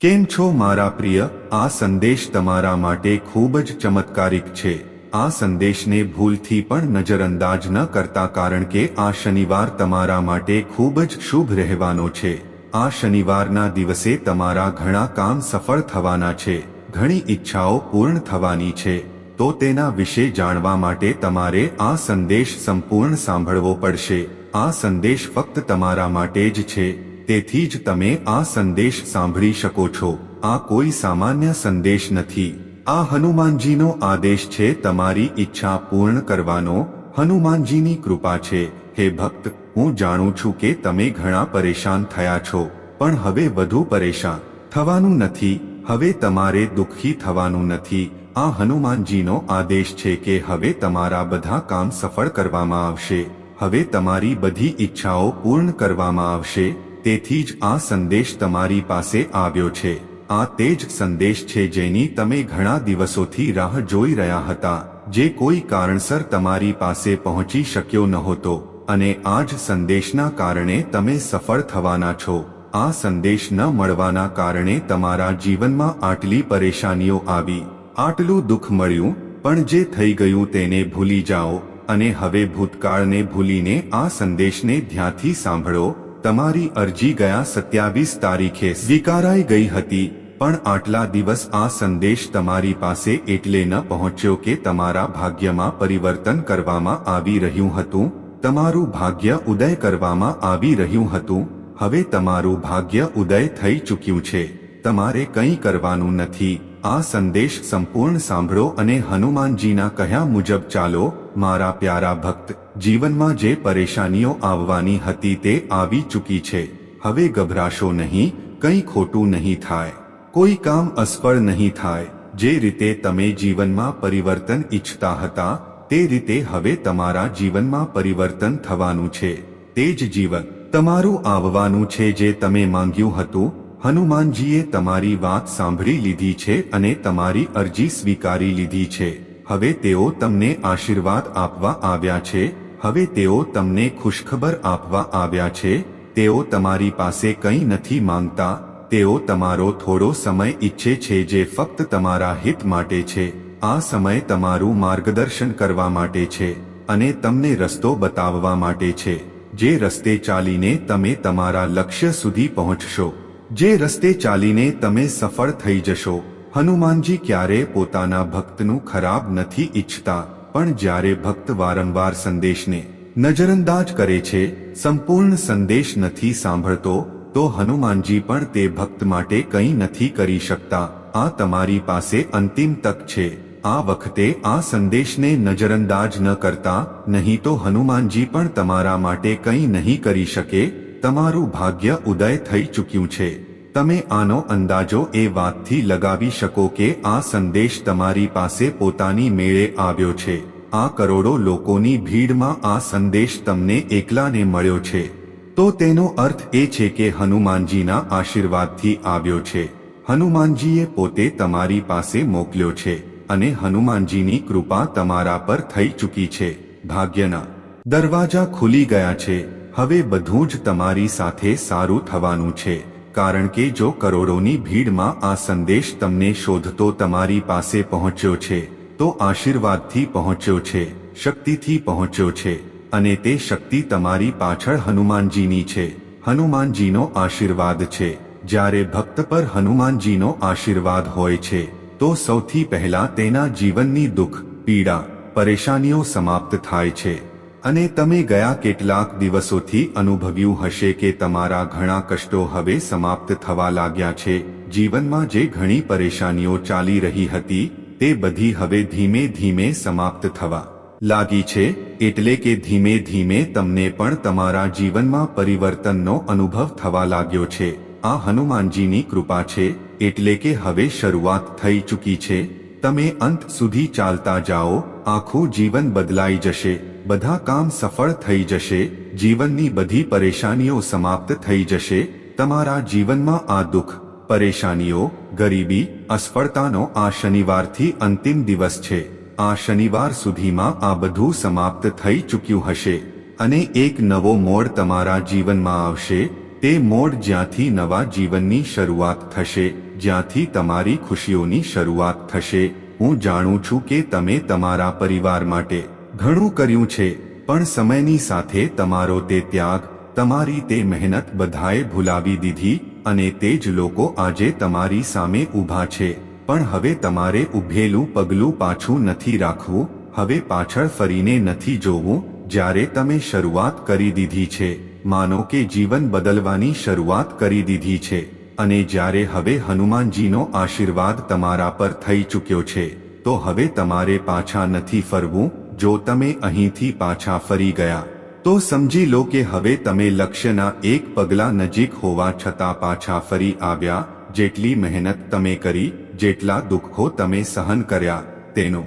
કેમ છો મારા પ્રિય? આ સંદેશ તમારા માટે ખૂબ જ ચમત્કારિક છે. આ સંદેશને ભૂલથી પણ નજરઅંદાજ ન કરતા કારણ કે આ શનિવાર તમારા માટે ખૂબ જ શુભ રહેવાનો છે. આ શનિવારના દિવસે તમારા ઘણા કામ સફળ થવાના છે. ઘણી ઈચ્છાઓ પૂર્ણ થવાની છે. તો તેના વિશે જાણવા માટે તમારે આ સંદેશ સંપૂર્ણ સાંભળવો પડશે. આ સંદેશ ફક્ત તમારા માટે જ છે. તેથી જ તમે આ સંદેશ સાંભળી શકો છો. આ કોઈ સામાન્ય સંદેશ નથી. આ હનુમાનજીનો આદેશ છે, તમારી ઈચ્છા પૂર્ણ કરવાનો. હનુમાનજીની કૃપા છે. હે ભક્ત, હું જાણું છું કે તમે ઘણા પરેશાન થયા છો, પણ હવે વધુ પરેશાન થવાનું નથી. હવે તમારે દુઃખી થવાનું નથી. આ હનુમાનજીનો આદેશ છે કે હવે તમારા બધા કામ સફળ કરવામાં આવશે. હવે તમારી બધી ઈચ્છાઓ પૂર્ણ કરવામાં આવશે. તેથી જ આ સંદેશ તમારી પાસે આવ્યો છે. આ તે જ સંદેશ છે જેની તમે ઘણા દિવસોથી રાહ જોઈ રહ્યા હતા, જે કોઈ કારણસર તમારી પાસે પહોંચી શક્યો નહોતો, અને આ જ સંદેશના કારણે તમે સફળ થવાના છો. આ સંદેશ ન મળવાના કારણે તમારા જીવનમાં આટલી પરેશાનીઓ આવી. આટલું દુઃખ મળ્યું, પણ જે થઈ ગયું તેને ભૂલી જાઓ, અને હવે ભૂતકાળને ભૂલીને આ સંદેશને ધ્યાનથી સાંભળો તમારી અરજી ગયા સત્યાવીસ તારીખે સ્વીકારાઈ ગઈ હતી, પણ આટલા દિવસ આ સંદેશ તમારી પાસે એટલે ન પહોંચ્યો કે તમારા ભાગ્યમાં પરિવર્તન કરવામાં આવી રહ્યું હતું, તમારું ભાગ્ય ઉદય કરવામાં આવી રહ્યું હતું, હવે તમારું ભાગ્ય ઉદય થઈ ચૂક્યું છે, તમારે કંઈ કરવાનું નથી. આ સંદેશ સંપૂર્ણ સાંભળો અને હનુમાનજીના કહ્યા મુજબ ચાલો, મારા પ્યારા ભક્ત, જીવનમાં જે પરેશાનીઓ આવવાની હતી તે આવી ચૂકી છે. હવે ગભરાશો નહીં, કંઈ ખોટું નહીં થાય. કોઈ કામ અસફળ નહીં થાય. જે રીતે તમે જીવનમાં પરિવર્તન ઈચ્છતા હતા, તે રીતે હવે તમારા જીવનમાં પરિવર્તન થવાનું છે. તે જ જીવન તમારું આવવાનું છે જે તમે માંગ્યું હતું હનુમાનજીએ તમારી વાત સાંભળી લીધી છે અને તમારી અરજી સ્વીકારી લીધી છે. હવે તેઓ તમને આશીર્વાદ આપવા આવ્યા છે. હવે તેઓ તમને ખુશખબર આપવા આવ્યા છે. તેઓ તમારી પાસે કંઈ નથી માંગતા. તેઓ તમારો થોડો સમય ઈચ્છે છે જે ફક્ત તમારા હિત માટે છે. આ સમય તમારું માર્ગદર્શન કરવા માટે છે અને તમને રસ્તો બતાવવા માટે છે. જે રસ્તે ચાલીને તમે તમારા લક્ષ્ય સુધી પહોંચશો. જે રસ્તે ચાલીને તમે સફળ થઈ જશો. હનુમાનજી ક્યારે પોતાના ભક્તનું ખરાબ નથી ઈચ્છતા, પણ જ્યારે ભક્ત વારંવાર સંદેશને નજરઅંદાજ કરે છે, સંપૂર્ણ સંદેશ નથી સાંભળતો, તો હનુમાનજી પણ તે ભક્ત માટે કંઈ નથી કરી શકતા. આ તમારી પાસે અંતિમ તક છે. આ વખતે આ સંદેશને નજરઅંદાજ ન કરતા, નહીં તો હનુમાનજી પણ તમારા માટે કંઈ નહીં કરી શકે તમારું ભાગ્ય ઉદય થઈ ચૂક્યું છે. તમે આનો અંદાજો એ વાતથી લગાવી શકો કે આ સંદેશ તમારી પાસે પોતાની મેળે આવ્યો છે. આ કરોડો લોકોની ભીડમાં આ સંદેશ તમને એકલાને મળ્યો છે. તો તેનો અર્થ એ છે કે હનુમાનજીના આશીર્વાદથી આવ્યો છે. હનુમાનજીએ પોતે તમારી પાસે મોકલ્યો છે અને હનુમાનજીની કૃપા તમારા પર થઈ ચૂકી છે. ભાગ્યના દરવાજા ખુલી ગયા છે. હવે બધું જ તમારી સાથે સારું થવાનું છે, કારણ કે જો કરોડોની ભીડમાં આ સંદેશ તમને શોધતો તમારી પાસે પહોંચ્યો છે, તો આશીર્વાદથી પહોંચ્યો છે, શક્તિથી પહોંચ્યો છે, અને તે શક્તિ તમારી પાછળ હનુમાનજીની છે. હનુમાનજીનો આશીર્વાદ છે. જ્યારે ભક્ત પર હનુમાનજીનો આશીર્વાદ હોય છે, તો સૌથી પહેલા તેના જીવનની દુઃખ, પીડા, પરેશાનીઓ સમાપ્ત થાય છે. અને તમે ગયા કેટલાક દિવસોથી અનુભવ્યું હશે કે તમારા ઘણા કષ્ટો હવે સમાપ્ત થવા લાગ્યા છે. જીવનમાં જે ઘણી પરેશાનીઓ ચાલી રહી હતી, તે બધી હવે ધીમે ધીમે સમાપ્ત થવા લાગી છે, એટલે કે ધીમે ધીમે તમને પણ તમારા જીવનમાં પરિવર્તનનો અનુભવ થવા લાગ્યો છે. આ હનુમાનજીની કૃપા છે, એટલે કે હવે શરૂઆત થઈ ચૂકી છે. તમે અંત સુધી ચાલતા જાઓ, આખું જીવન બદલાઈ જશે. બધા કામ સફળ થઈ જશે, જીવનની બધી પરેશાનીઓ સમાપ્ત થઈ જશે, તમારા જીવનમાં આ દુઃખ, પરેશાનીઓ, ગરીબી, અસફળતાનો આ શનિવારથી અંતિમ દિવસ છે. આ શનિવાર સુધીમાં આ બધું સમાપ્ત થઈ ચૂક્યું હશે અને એક નવો મોડ તમારા જીવનમાં આવશે, તે મોડ જ્યાંથી નવા જીવનની શરૂઆત થશે, જ્યાંથી તમારી ખુશીઓની શરૂઆત થશે. હું જાણું છું કે તમે તમારા પરિવાર માટે ઘણું કર્યું છે, પણ સમયની સાથે તમારો તે ત્યાગ, તમારી તે મહેનત બધાએ ભૂલાવી દીધી અને તે જ લોકો આજે તમારી સામે ઊભા છે. પણ હવે તમારે ઉભેલું પગલું પાછું નથી રાખવું, હવે પાછળ ફરીને નથી જોવું, જ્યારે તમે શરૂઆત કરી દીધી છે. માનો કે જીવન બદલવાની શરૂઆત કરી દીધી છે, અને જ્યારે હવે હનુમાનજીનો આશીર્વાદ તમારા પર થઈ ચૂક્યો છે, તો હવે તમારે પાછા નથી ફરવું જો તમે અહીંથી પાછા ફરી ગયા, તો સમજી લો કે હવે તમે લક્ષ્યના એક પગલા નજીક હોવા છતાં પાછા ફરી આવ્યા, જેટલી મહેનત તમે કરી, જેટલા દુઃખો તમે સહન કર્યા, તેનો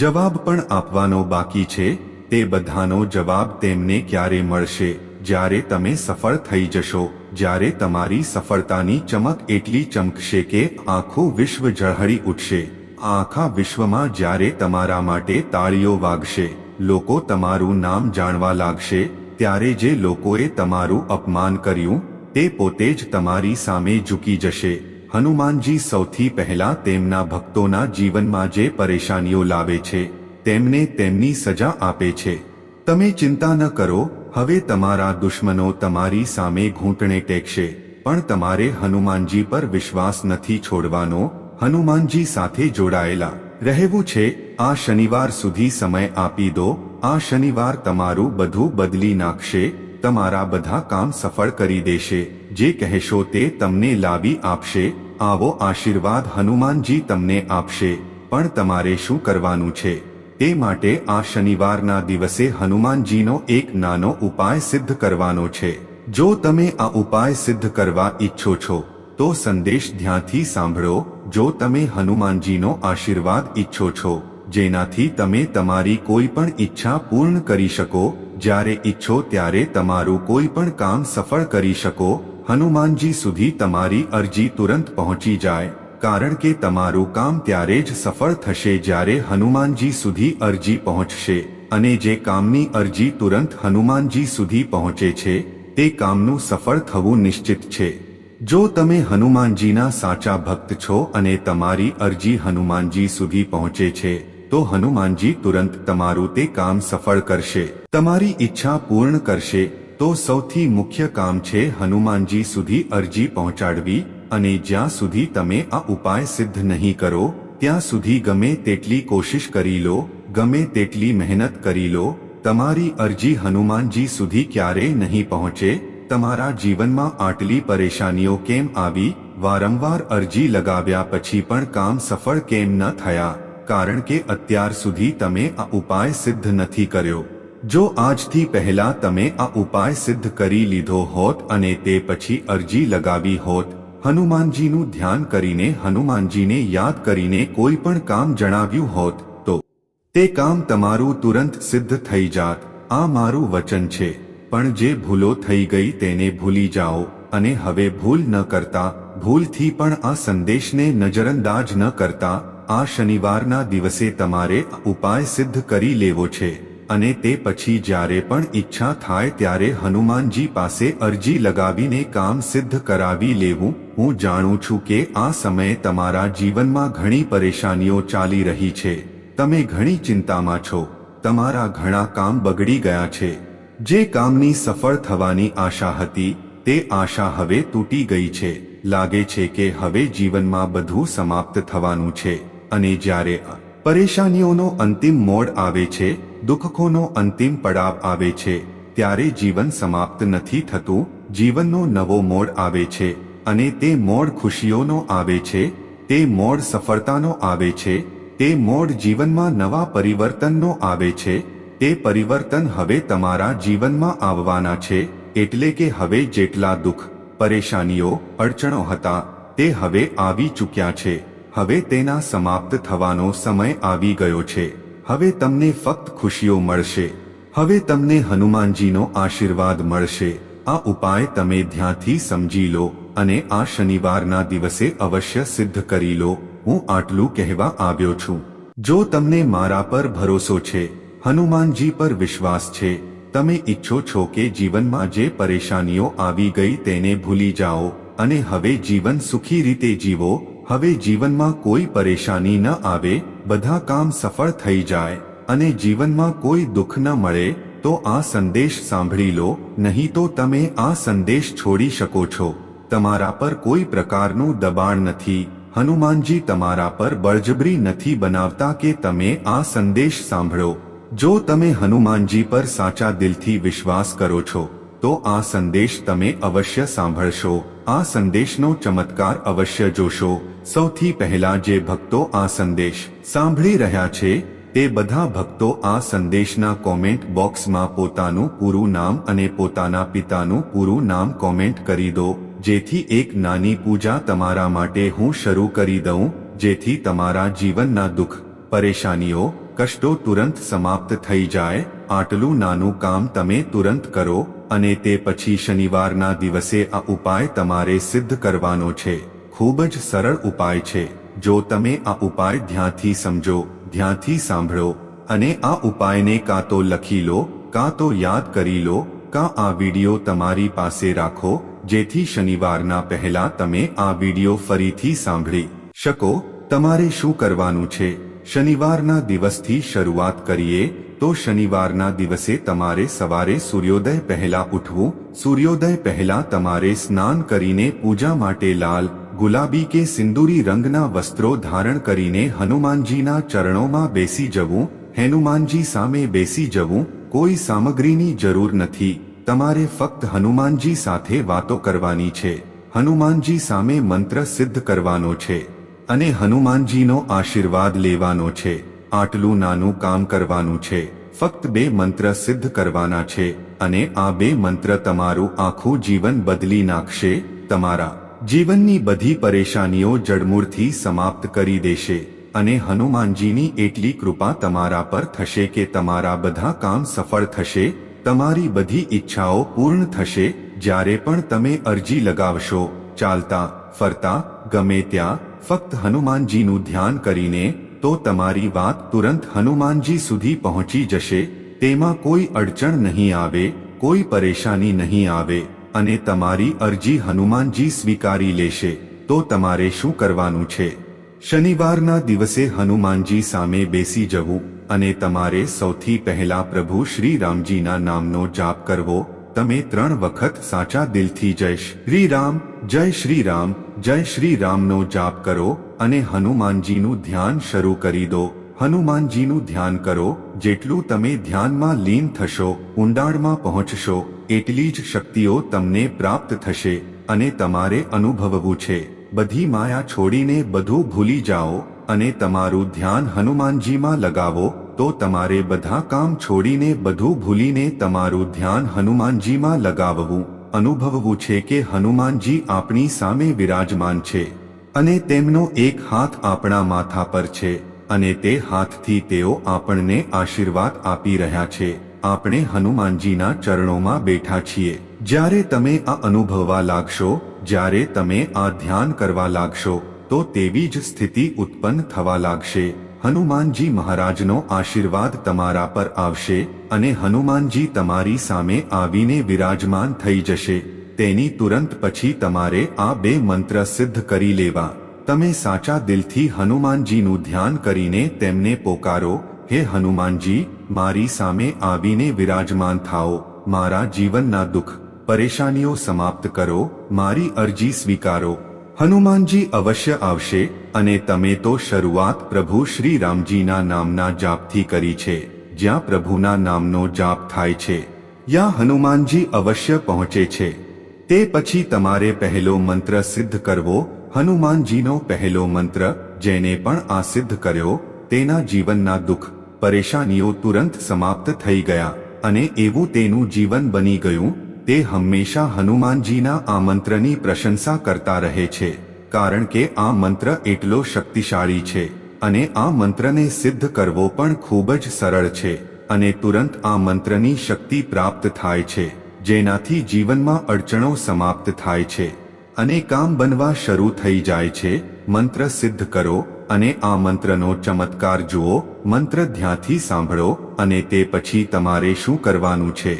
જવાબ પણ આપવાનો બાકી છે, તે બધાનો જવાબ તેમને ક્યારે મળશે, જ્યારે તમે સફળ થઈ જશો, જ્યારે તમારી સફળતાની ચમક એટલી ચમકશે કે આખું વિશ્વ ઝળહળી ઉઠશે. આખા વિશ્વમાં જ્યારે તમારા માટે તાળીઓ વાગશે, લોકો તમારું નામ જાણવા લાગશે, ત્યારે જે લોકોએ તમારું અપમાન કર્યું, તે પોતે જ તમારી સામે ઝૂકી જશે. હનુમાનજી સૌથી પહેલા તેમના ભક્તોના જીવનમાં જે પરેશાનીઓ લાવે છે, તેમને તેમની સજા આપે છે. તમે ચિંતા ન કરો, હવે તમારા દુશ્મનો તમારી સામે ઘૂંટણે ટેકશે, પણ તમારે હનુમાનજી પર વિશ્વાસ નથી છોડવાનો હનુમાનજી સાથે જોડાયેલા. રહેવું છે, આ શનિવાર સુધી સમય આપી દો, આ શનિવાર તમારું બધું બદલી નાખશે, તમારા બધા કામ સફળ કરી દેશે, જે કહેશો તે તમને લાવી આપશે, આવો આશીર્વાદ હનુમાનજી તમને આપશે, પણ તમારે શું કરવાનું છે? તે માટે આ શનિવારના દિવસે હનુમાનજીનો એક નાનો ઉપાય સિદ્ધ કરવાનો છે. જો તમે આ ઉપાય સિદ્ધ કરવા ઈચ્છો છો તો સંદેશ ધ્યાનથી સાંભળો, જો તમે હનુમાનજીનો આશીર્વાદ ઈચ્છો છો, જેનાથી તમે તમારી કોઈ પણ ઈચ્છા પૂર્ણ કરી શકો, જ્યારે ઈચ્છો ત્યારે તમારું કોઈ પણ કામ સફળ કરી શકો, હનુમાનજી સુધી તમારી અરજી તુરંત પહોંચી જાય, કારણ કે તમારું કામ ત્યારે જ સફળ થશે જ્યારે હનુમાનજી સુધી અરજી પહોંચશે, અને જે કામની અરજી તુરંત હનુમાનજી સુધી પહોંચે છે, તે કામનું સફળ થવું નિશ્ચિત છે. જો તમે હનુમાનજીના સાચા ભક્ત છો અને તમારી અરજી હનુમાનજી સુધી પહોંચે છે, તો હનુમાનજી તુરંત તમારું તે કામ સફળ કરશે. તમારી ઈચ્છા પૂર્ણ કરશે, તો સૌથી મુખ્ય કામ છે હનુમાનજી સુધી અરજી પહોંચાડવી, અને જ્યાં સુધી તમે આ ઉપાય સિદ્ધ નહીં કરો, ત્યાં સુધી ગમે તેટલી કોશિશ કરી લો, ગમે તેટલી મહેનત કરી લો, તમારી અરજી હનુમાનજી સુધી ક્યારેય નહીં પહોંચે તમારા જીવનમાં આટલી પરેશાનીઓ કેમ આવી? વારંવાર અરજી લગાવ્યા પછી પણ કામ સફળ કેમ ન થયા? કારણ કે અત્યાર સુધી તમે આ ઉપાય સિદ્ધ નથી કર્યો. જો આજથી પહેલા તમે આ ઉપાય સિદ્ધ કરી લીધો હોત અને તે પછી અરજી લગાવી હોત, હનુમાનજીનું ધ્યાન કરીને હનુમાનજીને યાદ કરીને કોઈ પણ કામ જણાવ્યું હોત, તો તે કામ તમારું તુરંત સિદ્ધ થઈ જાત. આ મારું વચન છે. પણ જે ભૂલો થઈ ગઈ તેને ભૂલી જાઓ અને હવે ભૂલ ન કરતા, ભૂલથી પણ આ સંદેશને નજરઅંદાજ ન કરતા, આ શનિવારના દિવસે તમારે ઉપાય સિદ્ધ કરી લેવો છે. અને તે પછી જ્યારે પણ ઈચ્છા થાય ત્યારે હનુમાનજી પાસે અરજી લગાવીને કામ સિદ્ધ કરાવી લેવું. હું જાણું છું કે આ સમયે તમારા જીવનમાં ઘણી પરેશાનીઓ ચાલી રહી છે. તમે ઘણી ચિંતામાં છો. તમારા ઘણા કામ બગડી ગયા છે. જે કામની સફળ થવાની આશા હતી, તે આશા હવે તૂટી ગઈ છે. લાગે છે કે હવે જીવનમાં બધું સમાપ્ત થવાનું છે, અને જ્યારે પરેશાનીઓનો અંતિમ મોડ આવે છે, દુઃખોનો અંતિમ પડાવ આવે છે, ત્યારે જીવન સમાપ્ત નથી થતું, જીવનનો નવો મોડ આવે છે, અને તે મોડ ખુશીઓનો આવે છે, તે મોડ સફળતાનો આવે છે, તે મોડ જીવનમાં નવા પરિવર્તનનો આવે છે તે પરિવર્તન હવે તમારા જીવનમાં આવવાના છે, એટલે કે હવે જેટલા દુઃખ, પરેશાનીઓ, અડચણો હતા, તે હવે આવી ચૂક્યા છે. હવે તેના સમાપ્ત થવાનો સમય આવી ગયો છે. હવે તમને ફક્ત ખુશીઓ મળશે. હવે તમને હનુમાનજીનો આશીર્વાદ મળશે. આ ઉપાય તમે ધ્યાનથી સમજી લો અને આ શનિવારના દિવસે અવશ્ય સિદ્ધ કરી લો. હું આટલું કહેવા આવ્યો છું. જો તમને મારા પર ભરોસો છે હનુમાનજી પર વિશ્વાસ છે. તમે ઈચ્છો છો કે જીવનમાં જે પરેશાનીઓ આવી ગઈ તેને ભૂલી જાઓ અને હવે જીવન સુખી રીતે જીવો. હવે જીવનમાં કોઈ પરેશાની ન આવે, બધા કામ સફળ થઈ જાય અને જીવનમાં કોઈ દુઃખ ન મળે, તો આ સંદેશ સાંભળી લો, નહીં તો તમે આ સંદેશ છોડી શકો છો. તમારા પર કોઈ પ્રકારનું દબાણ નથી. હનુમાનજી તમારા પર બળજબરી નથી બનાવતા કે તમે આ સંદેશ સાંભળો. જો તમે હનુમાનજી પર સાચા દિલથી વિશ્વાસ કરો છો, તો આ સંદેશ તમે અવશ્ય સાંભળશો. આ સંદેશનો ચમત્કાર અવશ્ય જોશો. સૌથી પહેલા જે ભક્તો આ સંદેશ સાંભળી રહ્યા છે, તે બધા ભક્તો આ સંદેશના કોમેન્ટ બોક્સમાં પોતાનું પૂરું નામ અને પોતાના પિતાનું પૂરું નામ કોમેન્ટ કરી દો. જેથી એક નાની પૂજા તમારા માટે હું શરૂ કરી દઉં, જેથી તમારા જીવનના દુઃખ, પરેશાનીઓ કષ્ટો તુરંત સમાપ્ત થઈ જાય, આટલું નાનું કામ તમે તુરંત કરો, અને તે પછી શનિવારના દિવસે આ ઉપાય તમારે સિદ્ધ કરવાનો છે. ખૂબ જ સરળ ઉપાય છે. જો તમે આ ઉપાય ધ્યાનથી સમજો, ધ્યાનથી સાંભળો, અને આ ઉપાયને કાં તો લખી લો, કાં તો યાદ કરી લો, કાં આ વીડિયો તમારી પાસે રાખો, જેથી શનિવારના પહેલા તમે આ વીડિયો ફરીથી સાંભળી શકો. તમારે શું કરવાનું છે? શનિવારના દિવસથી શરૂઆત કરીએ તો શનિવારના દિવસે તમારે સવારે સૂર્યોદય પહેલા ઉઠવું, સૂર્યોદય પહેલા તમારે સ્નાન કરીને પૂજા માટે લાલ, ગુલાબી કે સિંદૂરી રંગના વસ્ત્રો ધારણ કરીને હનુમાનજીના ચરણોમાં બેસી જવું, હનુમાનજી સામે બેસી જવું, કોઈ સામગ્રીની જરૂર નથી. તમારે ફક્ત હનુમાનજી સાથે વાતો કરવાની છે. હનુમાનજી સામે મંત્ર સિદ્ધ કરવાનો છે. અને હનુમાનજીનો આશીર્વાદ લેવાનો છે. આટલું નાનું કામ કરવાનું છે. ફક્ત બે મંત્ર સિદ્ધ કરવાના છે અને આ બે મંત્ર તમારું આખું જીવન બદલી નાખશે, તમારા જીવનની બધી પરેશાનીઓ જડમૂળથી સમાપ્ત કરી દેશે અને હનુમાનજીની એટલી કૃપા તમારા પર થશે કે તમારા બધા કામ સફળ થશે, તમારી બધી ઈચ્છાઓ પૂર્ણ થશે, જ્યારે પણ તમે અરજી લગાવશો, ચાલતા, ફરતા, ગમે ત્યાં ફક્ત હનુમાનજીનું ધ્યાન કરીને તો તમારી વાત તુરંત હનુમાનજી સુધી પહોંચી જશે, તેમાં કોઈ અડચણ નહીં આવે, કોઈ પરેશાની નહીં આવે, અને તમારી અરજી હનુમાનજી સ્વીકારી લેશે, તો તમારે શું કરવાનું છે? શનિવારના દિવસે હનુમાનજી સામે બેસી જવું, અને તમારે સૌથી પહેલા પ્રભુ શ્રી રામજીના નામનો જાપ કરવો તમે ત્રણ વખત સાચા દિલથી જય શ્રી રામ, જય શ્રી રામ, જય શ્રી રામનો જાપ કરો અને હનુમાનજીનું ધ્યાન શરૂ કરી દો. હનુમાનજીનું ધ્યાન કરો, જેટલું તમે ધ્યાનમાં લીન થશો, ઊંડાણમાં પહોંચશો, એટલી જ શક્તિઓ તમને પ્રાપ્ત થશે અને તમારે અનુભવવું છે. બધી માયા છોડીને બધું ભૂલી જાઓ અને તમારું ધ્યાન હનુમાનજીમાં લગાવો તો તમારે બધા કામ છોડીને બધું ભૂલીને તમારું ધ્યાન હનુમાનજીમાં લગાવવું. અનુભવવું છે કે હનુમાનજી આપણી સામે વિરાજમાન છે અને તેમનો એક હાથ આપણા માથા પર છે અને તે હાથથી તેઓ આપણને આશીર્વાદ આપી રહ્યા છે. આપણે હનુમાનજીના ચરણોમાં બેઠા છીએ. જ્યારે તમે આ અનુભવવા લાગશો, જ્યારે તમે આ ધ્યાન કરવા લાગશો, તો તેવી જ સ્થિતિ ઉત્પન્ન થવા લાગશે. હનુમાનજી મહારાજનો આશીર્વાદ તમારા પર આવશે અને હનુમાનજી તમારી સામે આવીને વિરાજમાન થઈ જશે. તેની તુરંત પછી તમારે આ બે મંત્ર સિદ્ધ કરી લેવા. તમે સાચા દિલથી હનુમાનજીનું ધ્યાન કરીને તેમને પોકારો, હે હનુમાનજી, મારી સામે આવીને વિરાજમાન થાઓ. મારા જીવનના દુઃખ, પરેશાનીઓ સમાપ્ત કરો. મારી અરજી સ્વીકારો. હનુમાનજી અવશ્ય આવશે અને તમે તો શરૂઆત પ્રભુ શ્રી રામજીના નામના જાપથી કરી છે, જ્યાં પ્રભુના નામનો જાપ થાય છે. યા હનુમાનજી અવશ્ય પહોંચે છે. તે પછી તમારે પહેલો મંત્ર સિદ્ધ કરવો, હનુમાનજીનો પહેલો મંત્ર, જેને પણ આ સિદ્ધ કર્યો, તેના જીવનના દુઃખ, પરેશાનીઓ તુરંત સમાપ્ત થઈ ગયા, અને એવું તેનું જીવન બની ગયું, તે હંમેશા હનુમાનજીના આ મંત્રની પ્રશંસા કરતા રહે છે. કારણ કે આ મંત્ર એટલો શક્તિશાળી છે અને આ મંત્રને સિદ્ધ કરવો પણ ખૂબ જ સરળ છે અને તુરંત આ મંત્રની શક્તિ પ્રાપ્ત થાય છે, જેનાથી જીવનમાં અડચણો સમાપ્ત થાય છે અને કામ બનવા શરૂ થઈ જાય છે. મંત્ર સિદ્ધ કરો અને આ મંત્રનો ચમત્કાર જુઓ, મંત્ર ધ્યાનથી સાંભળો અને તે પછી તમારે શું કરવાનું છે?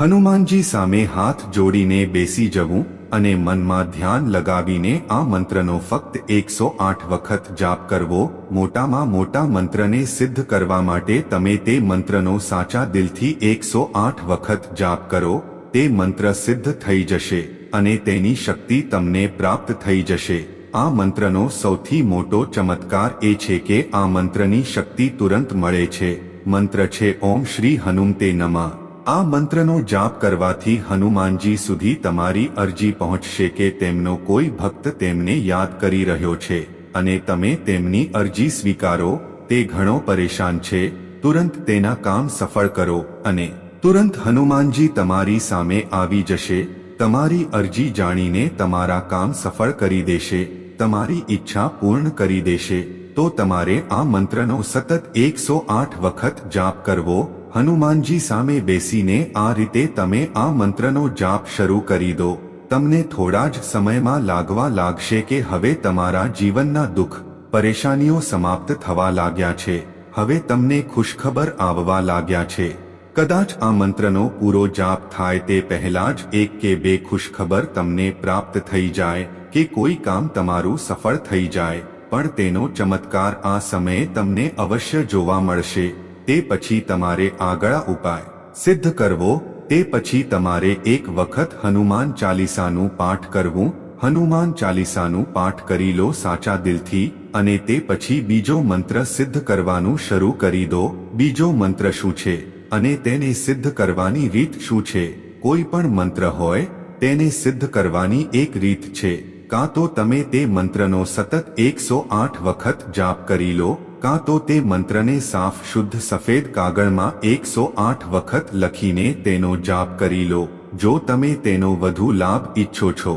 હનુમાનજી સામે હાથ જોડીને બેસી જવું અને મનમાં ધ્યાન લગાવીને આ મંત્રનો ફક્ત એકસો આઠ વખત જાપ કરવો, મોટામાં મોટા મંત્રને સિદ્ધ કરવા માટે તમે તે મંત્રનો સાચા દિલથી એકસો આઠ વખત જાપ કરો, તે મંત્ર સિદ્ધ થઈ જશે અને તેની શક્તિ તમને પ્રાપ્ત થઈ જશે. આ મંત્રનો સૌથી મોટો ચમત્કાર એ છે કે આ મંત્રની શક્તિ તુરંત મળે છે. મંત્ર છે, ઓમ શ્રી હનુમતે નમઃ. આ મંત્રનો જાપ કરવાથી હનુમાનજી સુધી તમારી અરજી પહોંચશે કે તેમનો કોઈ ભક્ત તેમને યાદ કરી રહ્યો છે, અને તમે તેમની અરજી સ્વીકારો, તે ઘણો પરેશાન છે, તુરંત તેના કામ સફળ કરો, અને તુરંત હનુમાનજી તમારી સામે આવી જશે, તમારી અરજી જાણીને તમારા કામ સફળ કરી દેશે, તમારી ઈચ્છા પૂર્ણ કરી દેશે, તો તમારે આ મંત્રનો સતત એકસો આઠ વખત જાપ કરવો હનુમાનજી સામે બેસીને આ રીતે તમે આ મંત્રનો જાપ શરૂ કરી દો. તમને થોડા જ સમયમાં લાગવા લાગશે કે હવે તમારા જીવનના દુઃખ, પરેશાનીઓ સમાપ્ત થવા લાગ્યા છે. હવે તમને ખુશખબર આવવા લાગ્યા છે. કદાચ આ મંત્રનો પૂરો જાપ થાય તે પહેલા જ એક કે બે ખુશખબર તમને પ્રાપ્ત થઈ જાય કે કોઈ કામ તમારું સફળ થઈ જાય, પણ તેનો ચમત્કાર આ સમયે તમને અવશ્ય જોવા મળશે. તે પછી તમારે આગળ ઉપાય સિદ્ધ કરવો, તે પછી તમારે એક વખત હનુમાન ચાલીસાનું પાઠ કરવું, હનુમાન ચાલીસાનું પાઠ કરી લો સાચા દિલથી, અને તે પછી બીજો મંત્ર સિદ્ધ કરવાનું શરૂ કરી દો, બીજો મંત્ર શું છે, અને તેને સિદ્ધ કરવાની રીત શું છે, કોઈ પણ મંત્ર હોય, તેને સિદ્ધ કરવાની એક રીત છે, કાં તો તમે તે મંત્રનો સતત એકસો આઠ વખત જાપ કરી લો કાં તો તે મંત્રને સાફ શુદ્ધ સફેદ કાગળમાં એકસો આઠ વખત લખીને તેનો જાપ કરી લો, જો તમે તેનો વધુ લાભ ઈચ્છો છો.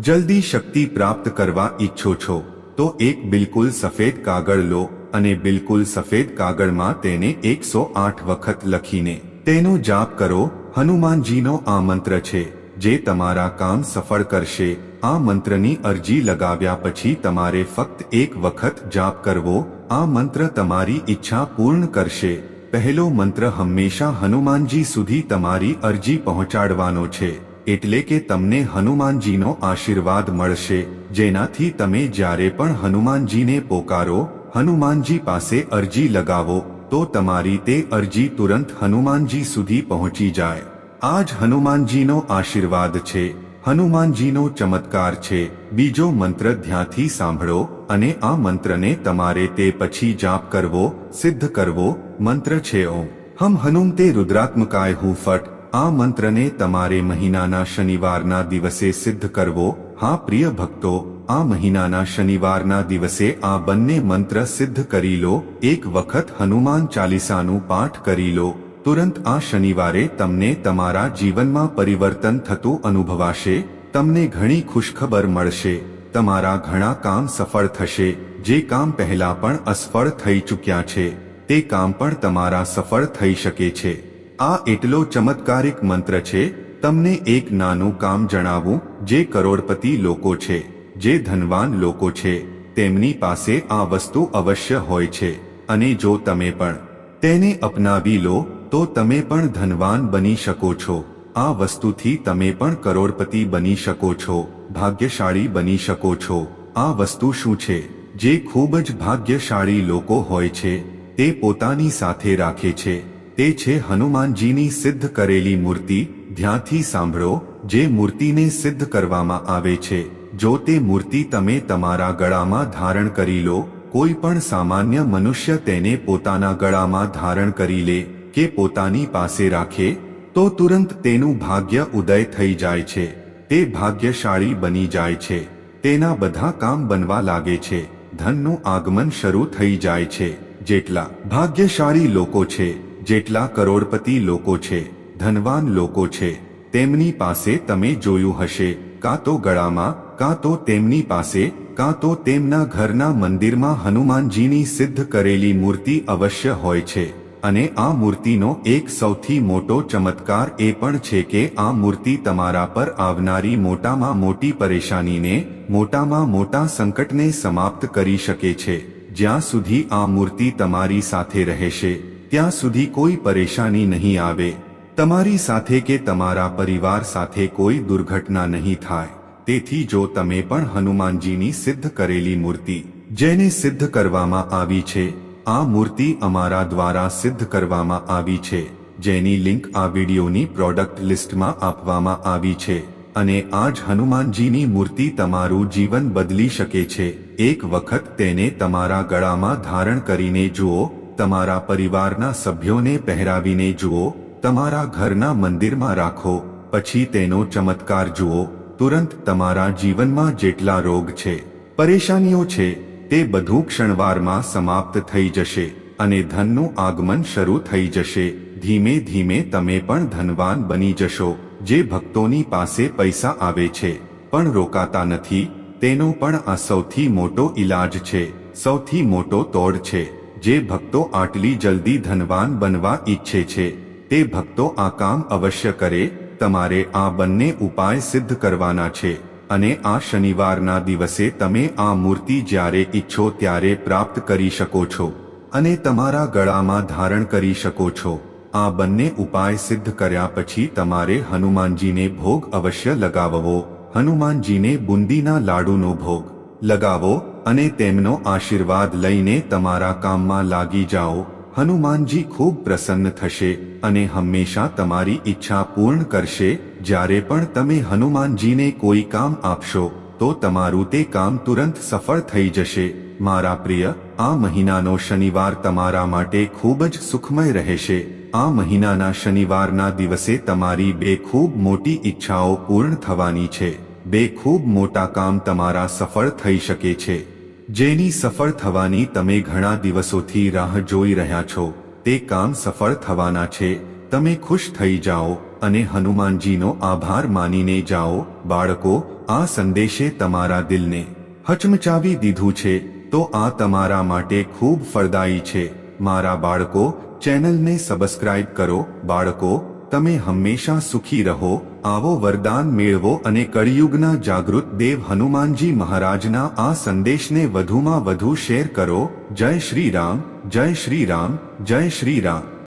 જલ્દી શક્તિ પ્રાપ્ત કરવા ઈચ્છો છો, તો એક બિલકુલ સફેદ કાગળ લો, અને બિલકુલ સફેદ કાગળમાં તેને એકસો આઠ વખત લખીને તેનો જાપ કરો, હનુમાનજીનો આ મંત્ર છે, જે તમારા કામ સફળ કરશે. આ મંત્રની અરજી લગાવ્યા પછી તમારે ફક્ત એક વખત જાપ કરવો, આ મંત્ર તમારી ઈચ્છા પૂર્ણ કરશે. પહેલો મંત્ર હંમેશા હનુમાનજી સુધી તમારી અરજી પહોંચાડવાનો છે, એટલે કે તમને હનુમાનજીનો આશીર્વાદ મળશે. જેનાથી તમે જ્યારે પણ હનુમાનજીને પોકારો, હનુમાનજી પાસે અરજી લગાવો, તો તમારી તે અરજી તુરંત હનુમાનજી સુધી પહોંચી જાય. આ જ હનુમાનજીનો આશીર્વાદ છે. હનુમાનજીનો ચમત્કાર છે. બીજો મંત્ર ધ્યાનથી સાંભળો અને આ મંત્રને તમારે તે પછી જાપ કરવો, સિદ્ધ કરવો, મંત્ર છે ઓમ. હમ હનુમતે રુદ્રાત્મકાય હું ફટ. આ મંત્રને તમારે મહિનાના શનિવારના દિવસે સિદ્ધ કરવો. હા પ્રિય ભક્તો, આ મહિનાના શનિવારના દિવસે આ બંને મંત્ર સિદ્ધ કરી લો. એક વખત હનુમાન ચાલીસાનું પાઠ કરી લો. તુરંત આ શનિવારે તમને તમારા જીવનમાં પરિવર્તન થતું અનુભવાશે, તમને ઘણી ખુશખબર મળશે, તમારા ઘણા કામ સફળ થશે, જે કામ પહેલા પણ અસફળ થઈ ચૂક્યા છે, તે કામ પણ તમારા સફળ થઈ શકે છે. આ એટલો ચમત્કારિક મંત્ર છે, તમને એક નાનું કામ જણાવું, જે કરોડપતિ લોકો છે, જે ધનવાન લોકો છે, તેમની પાસે આ વસ્તુ અવશ્ય હોય છે, અને જો તમે પણ તેને અપનાવી લો તો તમે પણ ધનવાન બની શકો છો. આ વસ્તુથી તમે પણ કરોડપતિ બની શકો છો, ભાગ્યશાળી બની શકો છો. આ વસ્તુ શું છે? જે ખૂબ જ ભાગ્યશાળી લોકો હોય છે, તે પોતાની સાથે રાખે છે. તે છે હનુમાનજીની સિદ્ધ કરેલી મૂર્તિ, ધ્યાનથી સાંભળો, જે મૂર્તિને સિદ્ધ કરવામાં આવે છે. જો તે મૂર્તિ તમે તમારા ગળામાં ધારણ કરી લો, કોઈ પણ સામાન્ય મનુષ્ય તેને પોતાના ગળામાં ધારણ કરી લે. કે પોતાની પાસે રાખે, તો તુરંત તેનું ભાગ્ય ઉદય થઈ જાય છે. તે ભાગ્યશાળી બની જાય છે. તેના બધા કામ બનવા લાગે છે. ધનનું આગમન શરૂ થઈ જાય છે. જેટલા ભાગ્યશાળી લોકો છે, જેટલા કરોડપતિ લોકો છે, ધનવાન લોકો છે, તેમની પાસે તમે જોયું હશે, કાં તો ગળામાં, કાં તો તેમની પાસે, કાં તો તેમના ઘરના મંદિરમાં હનુમાનજીની સિદ્ધ કરેલી મૂર્તિ અવશ્ય હોય છે. અને આ મૂર્તિનો એક સૌથી મોટો ચમત્કાર એ પણ છે કે આ મૂર્તિ તમારા પર આવનારી મોટામાં મોટી પરેશાનીને, મોટામાં મોટા સંકટને સમાપ્ત કરી શકે છે. જ્યાં સુધી આ મૂર્તિ તમારી સાથે રહેશે, ત્યાં સુધી કોઈ પરેશાની નહીં આવે. તમારી સાથે કે તમારા પરિવાર સાથે કોઈ દુર્ઘટના નહીં થાય. તેથી જો તમે પણ હનુમાનજીની સિદ્ધ કરેલી મૂર્તિ, જેને સિદ્ધ કરવામાં આવી છે આ મૂર્તિ અમારા દ્વારા સિદ્ધ કરવામાં આવી છે, જેની લિંક આ વિડીયોની પ્રોડક્ટ લિસ્ટમાં આપવામાં આવી છે, અને આ જ હનુમાનજીની મૂર્તિ તમારું જીવન બદલી શકે છે. એક વખત તેને તમારા ગળામાં ધારણ કરીને જુઓ, તમારા પરિવારના સભ્યોને પહેરાવીને જુઓ, તમારા ઘરના મંદિરમાં રાખો, પછી તેનો ચમત્કાર જુઓ. તુરંત તમારા જીવનમાં જેટલા રોગ છે, પરેશાનીઓ છે તે બધું ક્ષણવારમાં સમાપ્ત થઈ જશે અને ધનનું આગમન શરૂ થઈ જશે. ધીમે ધીમે તમે પણ ધનવાન બની જશો. જે ભક્તોની પાસે પૈસા આવે છે, પણ રોકાતા નથી, તેનો પણ આ સૌથી મોટો ઈલાજ છે. સૌથી મોટો તોડ છે. જે ભક્તો આટલી જલ્દી ધનવાન બનવા ઈચ્છે છે, તે ભક્તો આ કામ અવશ્ય કરે. તમારે આ બંને ઉપાય સિદ્ધ કરવાના છે. અને આ શનિવારના દિવસે તમે આ મૂર્તિ જ્યારે ઈચ્છો ત્યારે પ્રાપ્ત કરી શકો છો અને તમારા ગળામાં ધારણ કરી શકો છો. આ બંને ઉપાય સિદ્ધ કર્યા પછી તમારે હનુમાનજીને ભોગ અવશ્ય લગાવવો. હનુમાનજીને બુંદીના લાડુનો ભોગ લગાવો અને તેમનો આશીર્વાદ લઈને તમારા કામમાં લાગી જાઓ. હનુમાનજી ખૂબ પ્રસન્ન થશે અને હંમેશા તમારી ઈચ્છા પૂર્ણ કરશે. જ્યારે પણ તમે હનુમાનજીને કોઈ કામ આપશો, તો તમારું તે કામ તુરંત સફળ થઈ જશે. મારા પ્રિય, આ મહિનાનો શનિવાર તમારા માટે ખૂબ જ સુખમય રહેશે. આ મહિનાના શનિવારના દિવસે તમારી બે ખૂબ મોટી ઈચ્છાઓ પૂર્ણ થવાની છે. બે ખૂબ મોટા કામ તમારા સફળ થઈ શકે છે. જેની સફળ થવાની તમે ઘણા દિવસોથી રાહ જોઈ રહ્યા છો. તે કામ સફળ થવાના છે. તમે ખુશ થઈ જાઓ. અને હનુમાનજીનો આભાર માનીને જાઓ, બાળકો, આ સંદેશે તમારા દિલને હચમચાવી દીધું છે, તો આ તમારા માટે ખૂબ ફળદાયી છે. મારા બાળકો, ચેનલને સબસ્ક્રાઇબ કરો, બાળકો, તમે હંમેશા સુખી રહો, આવો વરદાન મેળવો અને કળિયુગના જાગૃત દેવ હનુમાનજી મહારાજના આ સંદેશને વધુમાં વધુ શેર કરો. જય શ્રી રામ, જય શ્રી રામ, જય શ્રી રામ.